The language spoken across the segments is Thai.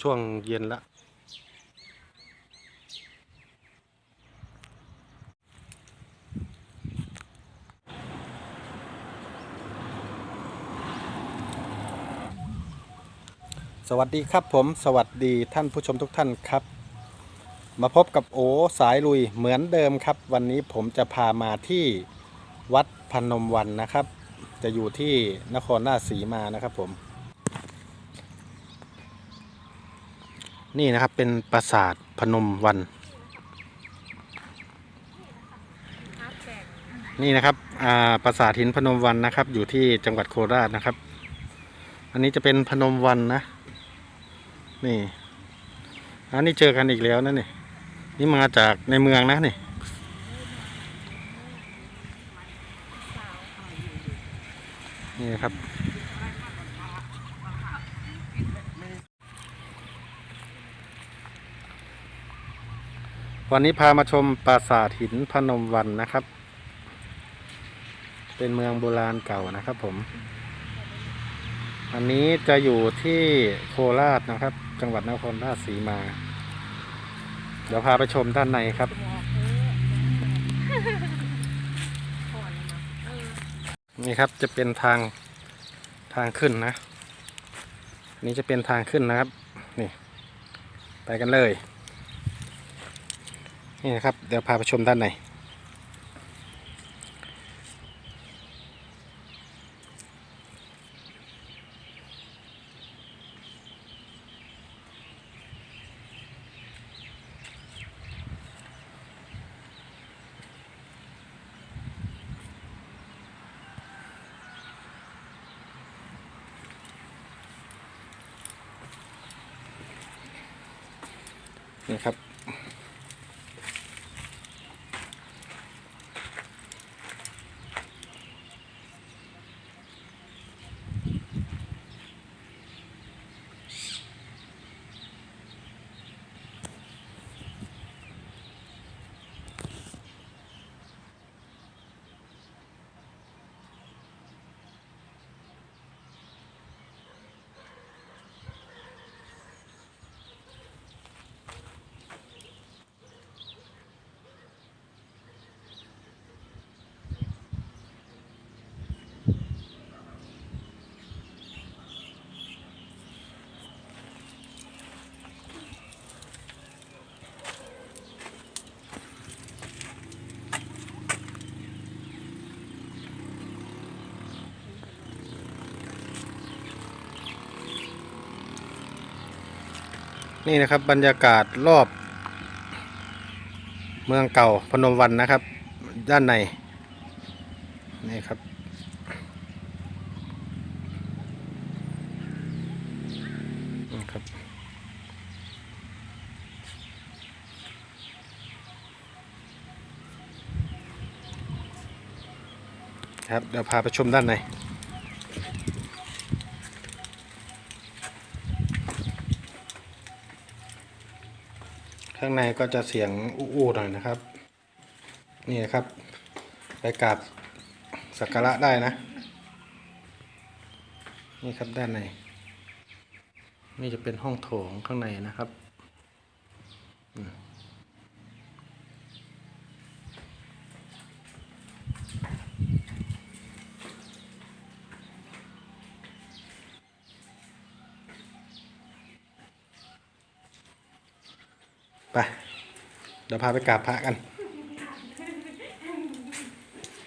ช่วงเย็นละสวัสดีครับผมสวัสดีท่านผู้ชมทุกท่านครับ มาพบกับโอสายลุยเหมือนเดิมครับ วันนี้ผมจะพามาที่วัดพนมวันนะครับ จะอยู่ที่นครราชสีมานะครับผม นี่นะครับเป็นปราสาทพนมวัน นี่นะครับอ่าปราสาทหินพนมวันนะครับ อยู่ที่จังหวัดโคราชนะครับ อันนี้จะเป็นพนมวันนะ นี่อันนี้เจอกันอีกแล้วนะนี่นี่มาจากในเมืองนะนี่นี่ครับ วันนี้พามาชมปราสาทหินพนมวันนะครับ เป็นเมืองโบราณเก่านะครับผม อันนี้จะอยู่ที่โคราชนะครับ จังหวัดนครราชสีมา เดี๋ยวพาไปชมด้านในครับ นี่ครับจะเป็นทางทางขึ้นนะ นี่จะเป็นทางขึ้นนะครับ นี่ ไปกันเลย นี่นะครับ เดี๋ยวพาไปชมด้านในนี่ครับ นี่นะครับบรรยากาศรอบ เมืองเก่าพนมวันนะครับ ด้านใน นี่ครับ นี่ครับ ครับเดี๋ยวพาไปชมด้านใน ข้างในก็จะเสียงอู้ๆหน่อยนะครับ นี่นะครับ ไปกราบสักการะได้นะ นี่ครับด้านใน นี่จะเป็นห้องโถงข้างในนะครับอืมไป เดี๋ยวพาไปกราบพระกัน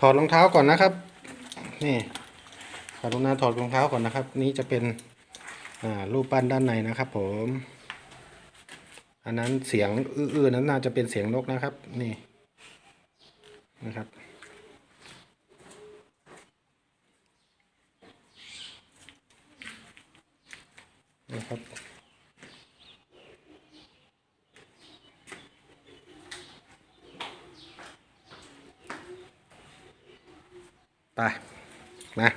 ถอดรองเท้าก่อนนะครับ นี่ขอรุณาถอดรองเท้าก่อนนะครับ นี่จะเป็นรูปปั้นด้านในนะครับ ผม อันนั้นเสียงอื้อๆนั้นน่าจะเป็นเสียงนกนะครับ นี่นะครับนะครับ ไปมา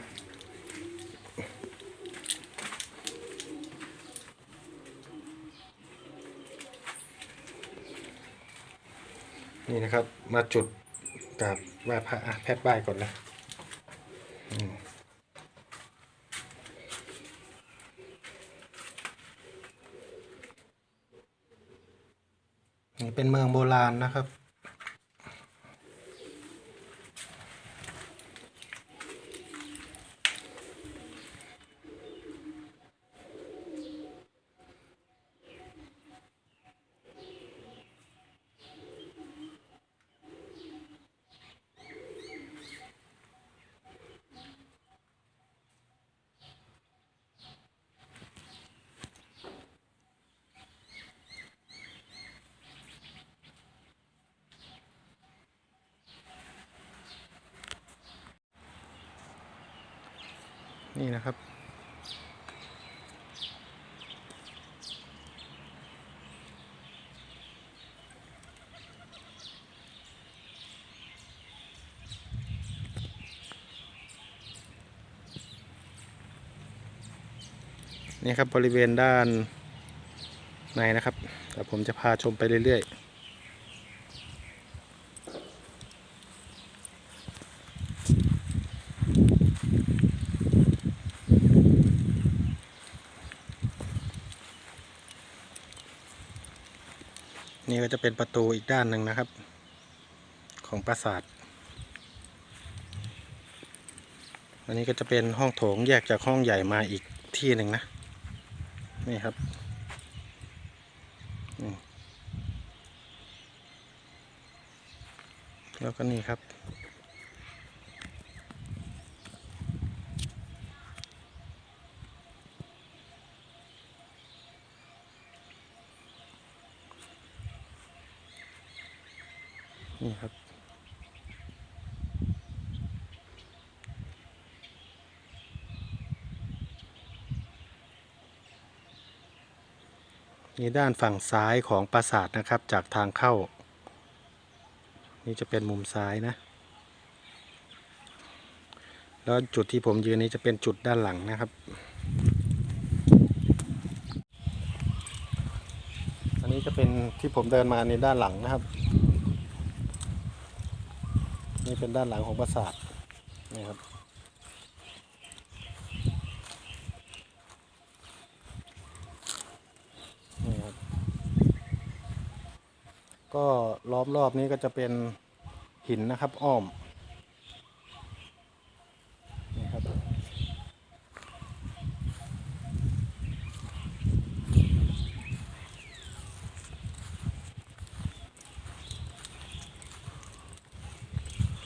นี่นะครับ มาจุดกับไหว้พระแพทย์ใบก่อนนะนี่เป็นเมืองโบราณนะครับ นี่นะครับ นี่ครับบริเวณด้านในนะครับเดี๋ยวผมจะพาชมไปเรื่อยๆ นี่ก็จะเป็นประตูอีกด้านหนึ่งนะครับ ของปราสาท อันนี้ก็จะเป็นห้องโถงแยกจากห้องใหญ่มาอีกที่หนึ่งนะ นี่ครับแล้วก็นี่ครับ นี่ครับ นี่ด้านฝั่งซ้ายของปราสาทนะครับ จากทางเข้า นี่จะเป็นมุมซ้ายนะ แล้วจุดที่ผมยืนนี้จะเป็นจุดด้านหลังนะครับอันนี้จะเป็นที่ผมเดินมาในด้านหลังนะครับ นี่เป็นด้านหลังของปราสาทนี่ครับ นี่ครับ ก็ล้อมรอบนี้ก็จะเป็นหินนะครับ อ้อม นี่ครับ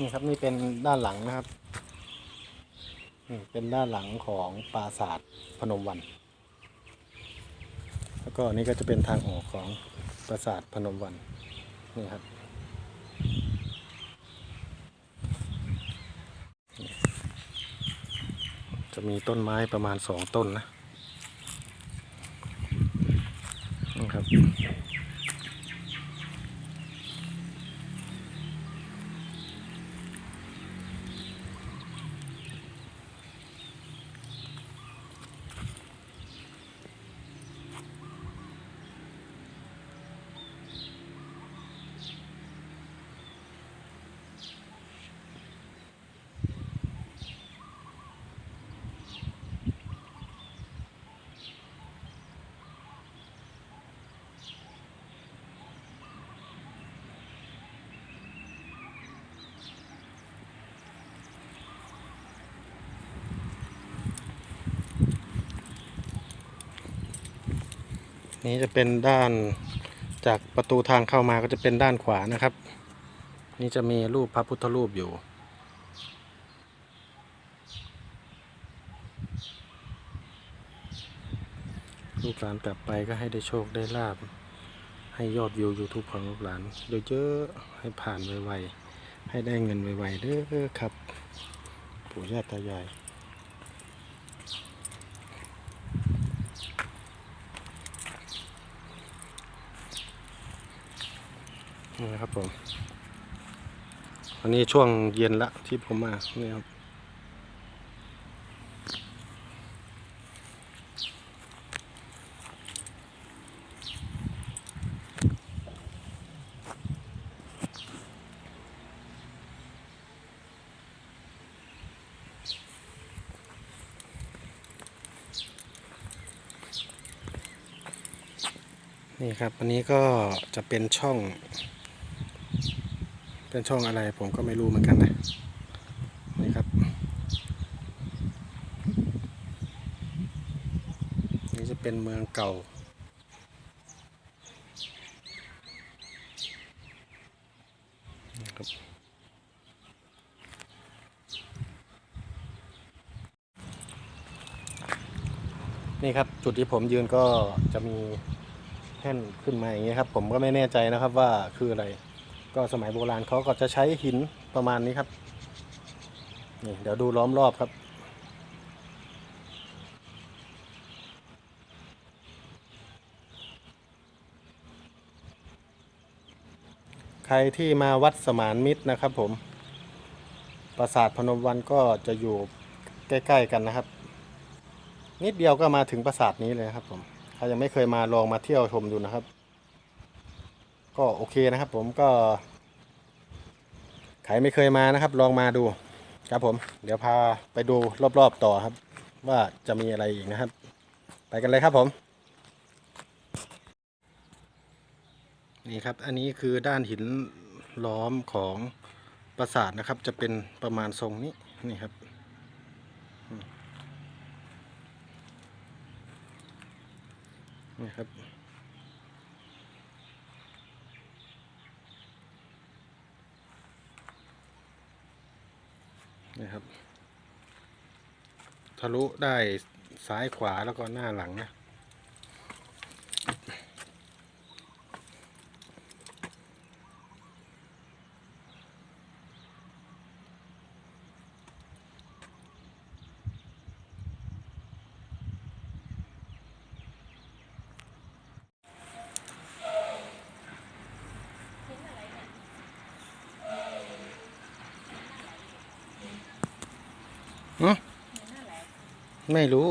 นี่ครับนี่เป็นด้านหลังนะครับนี่เป็นด้านหลังของปราสาทพนมวัน แล้วก็นี่ก็จะเป็นทางออกของปราสาทพนมวันนี่ครับจะมีต้นไม้ประมาณสองต้นนะนี่ครับ นี่จะเป็นด้านจากประตูทางเข้ามาก็จะเป็นด้านขวานะครับ นี่จะมีรูปพระพุทธรูปอยู่ ลูกหลานกลับไปก็ให้ได้โชคได้ลาบ ให้ยอดวิว YouTube ของลูกหลานเยอะๆให้ผ่านไวๆให้ได้เงินไวๆเด้อครับ ปู่ย่าตายาย นี่นะครับ ผมอันนี้ช่วงเย็นละที่ผมมานี่ครับนนี่ครับ อันนี้ก็จะเป็นช่อง เป็นช่องอะไรผมก็ไม่รู้เหมือนกันนะนี่ครับ นี่จะเป็นเมืองเก่านี่ครับนี่ครับ จุดที่ผมยืนก็จะมีแท่นขึ้นมาอย่างนี้ครับ ผมก็ไม่แน่ใจนะครับว่าคืออะไร ก็สมัยโบราณเขาก็จะใช้หินประมาณนี้ครับนี่เดี๋ยวดูล้อมรอบครับ ใครที่มาวัดสมานมิตรนะครับผม ปราสาทพนมวันก็จะอยู่ใกล้ ๆ กันนะครับ นิดเดียวก็มาถึงปราสาทนี้เลยครับผม ใครยังไม่เคยมาลองมาเที่ยวชมดูนะครับ ก็โอเคนะครับ ผมก็ใครไม่เคยมานะครับ ลองมาดูครับผม เดี๋ยวพาไปดูรอบๆต่อครับ ว่าจะมีอะไรอีกนะครับ ไปกันเลยครับผมนี่ครับ อันนี้คือด้านหินล้อมของปราสาทนะครับ จะเป็นประมาณทรงนี้นี่ครับ นี่ครับ นะครับ ทะลุได้ซ้ายขวาแล้วก็หน้าหลังนะ อืม ไม่รู้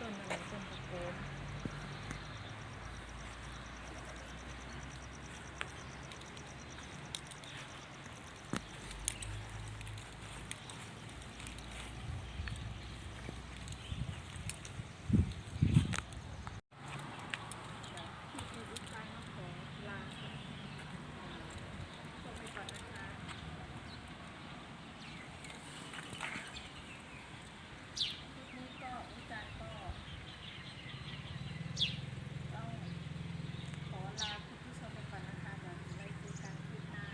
ต้นอะไรต้นตะโกน ขอลาคุณผู้ชมไปก่อนนะคะเดี๋ยวไว้คุยกันคลิปหน้า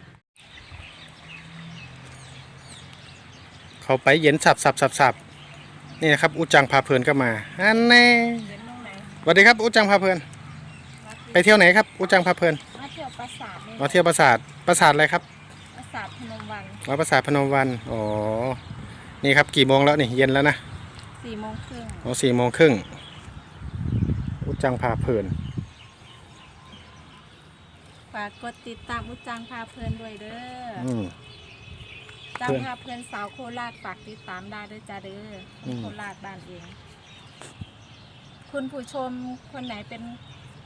เขาไปเย็นสับสับสับสับนี่นะครับอุจังพาเพลินก็มาอันแน่เห็นตรงไหนสวัสดีครับอุจังพาเพลิน ไปเที่ยวไหนครับอุจังพาเพลินมาเที่ยวปราสาทนี่มาเที่ยวปราสาทปราสาทอะไรครับปราสาทพนมวันมาปราสาทพนมวันอ๋อนี่ครับกี่โมงแล้วนี่เย็นแล้วนะสี่โมงครึ่งอ๋อสี่โมงครึ่งอุจังพาเพลินฝากกดติดตามอุจจังพาเพลินด้วยเด้อ อืมจังเพื่อนพาเพลินสาวโคราชฝากติดตามได้ด้วยจ้าเด้อคอืนมโคราชบ้านเอง คุณผู้ชมคนไหนเป็น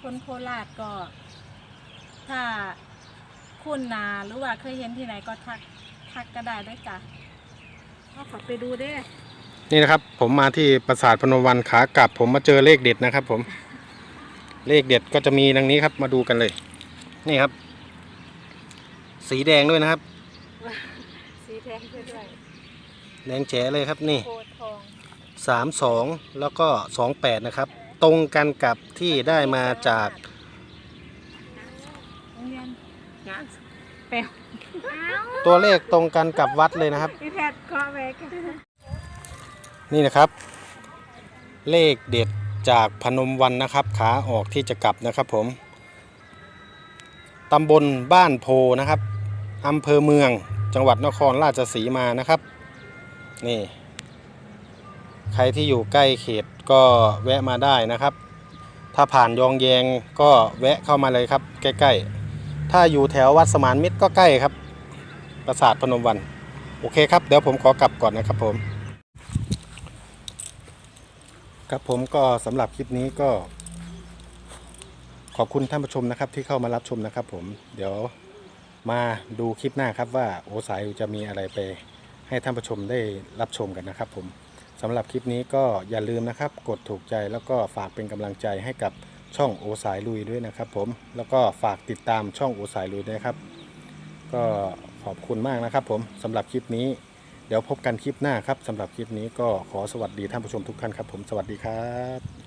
คนโคราชก็ ถ้าคุณนาหรือว่าเคยเห็นที่ไหนก็ทักทักก็ได้ด้วยจ้ะก็ขอไปดูเด้อนี่นะครับ ผมมาที่ปราสาทพนมวันขากลับ ผมมาเจอเลขเด็ดนะครับ ผม เลขเด็ดก็จะมีดังนี้ครับ มาดูกันเลย นี่ครับ สีแดงด้วยนะครับ สีแดงด้วยแดงแจ๋เลยครับนี่ โพธิ์ทองสามสองแล้วก็สองแปดนะครับ ตรงกันกับที่ได้มาจากโรงเรียนงานแปลวตัวเลขตรงกันกับวัดเลยนะครับ พี่แพทย์เคาะแวกนี่นะครับ เลขเด็ดจากพนมวันนะครับ ขาออกที่จะกลับนะครับผมตำบลบ้านโพนะครับอำเภอเมือง จังหวัดนครราชสีมานะครับ นี่ ใครที่อยู่ใกล้เขตก็แวะมาได้นะครับ ถ้าผ่านยองแยงก็แวะเข้ามาเลยครับ ใกล้ๆ ถ้าอยู่แถววัดสมานมิตรก็ใกล้ครับ ปราสาทพนมวันโอเคครับ เดี๋ยวผมขอกลับก่อนนะครับผม ครับผมก็สำหรับคลิปนี้ก็ ขอบคุณท่านผู้ชมนะครับที่เข้ามารับชมนะครับผมเดี๋ยว มาดูคลิปหน้าครับว่าโอสายจะมีอะไรไป ให้ท่านผู้ชมได้รับชมกันนะครับผมสำหรับคลิปนี้ก็อย่าลืมนะครับ กดถูกใจแล้วก็ฝากเป็นกำลังใจให้กับช่องโอสายลุยด้วยนะครับ ผมแล้วก็ฝากติดตามช่องโอสายลุยด้วยนะครับ ก็ขอบคุณมากนะครับ ผมสำหรับคลิปนี้ เดี๋ยวพบกันคลิปหน้าครับสำหรับคลิปนี้ก็ขอสวัสดีท่านผู้ชมทุกท่านครับ ผมสวัสดีครับ